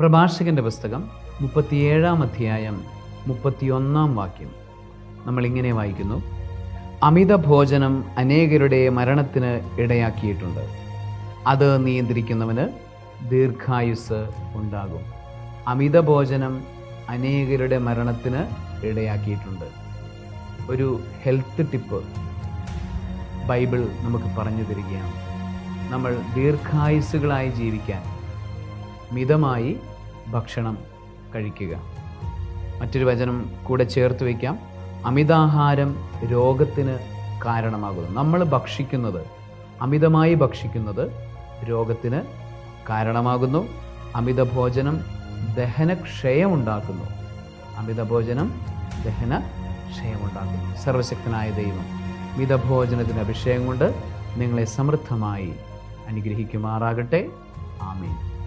പ്രഭാഷകന്റെ പുസ്തകം മുപ്പത്തിയേഴാം അധ്യായം മുപ്പത്തിയൊന്നാം വാക്യം. നമ്മളിങ്ങനെ വായിക്കുന്നു. അമിത ഭോജനം അനേകരുടെ മരണത്തിന് ഇടയാക്കിയിട്ടുണ്ട്. അത് നിയന്ത്രിക്കുന്നവന് ദീർഘായുസ് ഉണ്ടാകും. അമിത ഭോജനം അനേകരുടെ മരണത്തിന് ഇടയാക്കിയിട്ടുണ്ട്. ഒരു ഹെൽത്ത് ടിപ്പ് ബൈബിൾ നമുക്ക് പറഞ്ഞു തരികയാണ്. നമ്മൾ ദീർഘായുസ്സുകളായി ജീവിക്കാൻ മിതമായി ഭക്ഷണം കഴിക്കുക. മറ്റൊരു വചനം കൂടെ ചേർത്ത് വയ്ക്കാം. അമിതാഹാരം രോഗത്തിന് കാരണമാകുന്നു. നമ്മൾ ഭക്ഷിക്കുന്നത് അമിതമായി ഭക്ഷിക്കുന്നത് രോഗത്തിന് കാരണമാകുന്നു. അമിത ഭോജനം ദഹനക്ഷയമുണ്ടാക്കുന്നു. അമിത ഭോജനം ദഹന ക്ഷയമുണ്ടാക്കുന്നു സർവശക്തനായ ദൈവം മിതഭോജനത്തിന് അഭിഷേകം കൊണ്ട് നിങ്ങളെ സമൃദ്ധമായി അനുഗ്രഹിക്കുമാറാകട്ടെ. ആമീൻ.